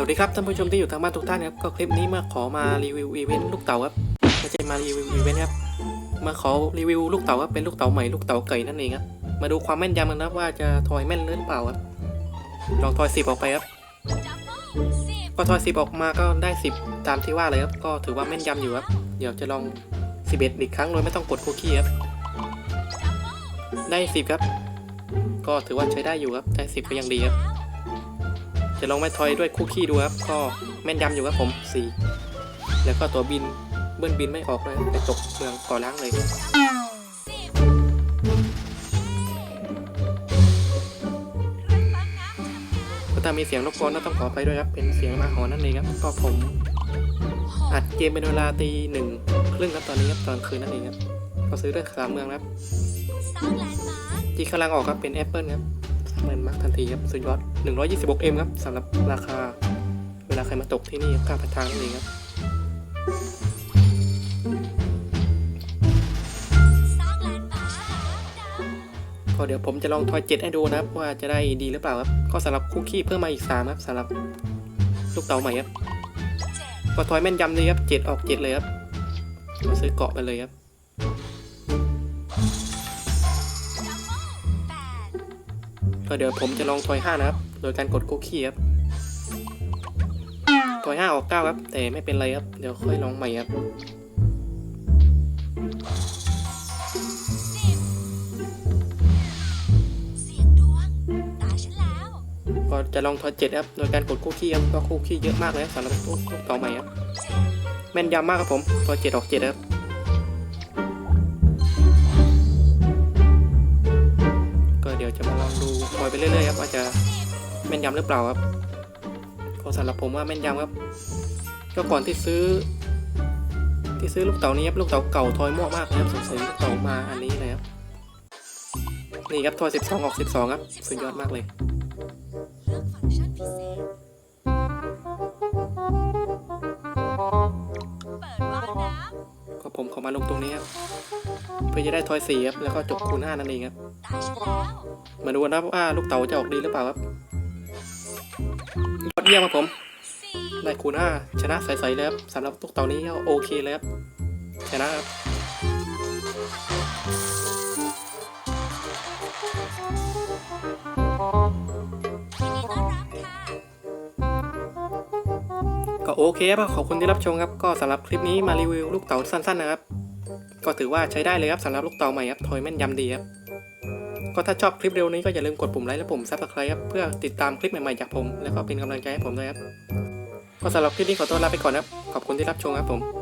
สวัสดีครับท่านผู้ชมที่อยู่ทางบ้านทุกท่านครับก็คลิปนี้มาขอมารีวิวอีเวนต์ลูกเต๋าครับไม่ใช่มารีวิวอีเวนต์ครับมาขอรีวิวลูกเต๋าครับเป็นลูกเต๋าใหม่ลูกเต๋าไก่นั่นเองครับมาดูความแม่นยำกันนะครับว่าจะทอยแม่นหรือเปล่าครับลองทอยสิบออกไปครับพอทอยสิบออกมาก็ได้สิบตามที่ว่าเลยครับก็ถือว่าแม่นยำอยู่ครับเดี๋ยวจะลองสิบเอ็ดอีกครั้งโดยไม่ต้องกดคุกกี้ครับได้สิบครับ ก็ถือว่าใช้ได้อยู่ครับได้สิบก็ยังดีครับ จะลองไม่ทอยด้วยคุกกี้ดูครับ ก็แม่นยำอยู่ครับผมสี่แล้วก็ตัวบินเบิ้ลบินไม่ออกเลยไปตกเมืองก่อล้างเลยก็ถ้ามีเสียงรบกวนก็ต้องขอไปด้วยครับ เป็นเสียงมาหอนนั่นเองครับ ก็ผม อัดเกมเป็นเวลาตีหนึ่งครึ่งครับตอนนี้ครับตอนคืนนั่นเองครับ ก็ซื้อด้วยสามเมืองครับที่กำลังออกครับเป็นแอปเปิลครับ เงินมากทันทีครับสุดยอด 126M ครับสำหรับราคา เวลาใครมาตกที่นี่ครับค่าผ่านทางนั่ครับก็เดี๋ยวผมจะลองทอยเจ็ดให้ดูนะครับ ว่าจะได้ดีหรือเปล่าครับ ก็สำหรับคุกกี้เพิ่มมาอีก 3 ครับสำหรับลูกเต๋าใหม่ครับก็ทอยแม่นยำเลยครับเจ็ดออกเจ็ดเลยครับมาซื้อเกาะไปเลยครับ ก็เดี๋ยวผมจะลองทอยห้านะครับ โดยการกดคุกกี้ครับทอยห้าออกเก้าครับ แต่ไม่เป็นไรครับ เดี๋ยวค่อยลองใหม่ครับก็จะลองทอยเจ็ดครับ โดยการกดคุกกี้ครับก็คุกกี้เยอะมากเลยสำหรับลูกต่อใหม่ครับแม่นยำมากครับผมทอยเจ็ดออกเจ็ดครับ อยไปเรื่อยๆครับว่าจะแม่นยำหรือเปล่าครับก็สำหรับผมว่าแม่นยำครับ ก็ก่อนที่ซื้อ ที่ซื้อลูกเต๋านี้ครับลูกเต๋าเก่าทอยมั่วมากนะครับสงสัยลูกเต๋ามาอันนี้เลยครับนี่ครับทอย12 ออก 12 ครับ สุดยอดมากเลย ก็ผมขอมาลงตรงนี้ครับเพื่อจะได้ทอยสี่ครับแล้วก็จบคูณห้านั่นเองครับมาดูนะครับว่าลูกเต๋าจะออกดีหรือเปล่าครับยอดเยี่ยมครับผมได้คูณห้าชนะใสๆเลยครับสำหรับลูกเต๋านี้ก็โอเคเลยครับชนะครับก็ โอเคครับขอบคุณที่รับชมครับ ก็สำหรับคลิปนี้มารีวิวลูกเต๋าสั้นๆนะครับ ก็ถือว่าใช้ได้เลยครับสำหรับลูกเต๋าใหม่ครับทอยแม่นยำดีครับ ก็ถ้าชอบคลิปเร็วนี้ก็อย่าลืมกดปุ่มไลค์และปุ่มซับสไครต์ครับเพื่อติดตามคลิปใหม่ๆจากผม แล้วก็เป็นกำลังใจให้ผมด้วยครับ ก็สำหรับคลิปนี้ขอตัวลาไปก่อนครับ ขอบคุณที่รับชมครับผม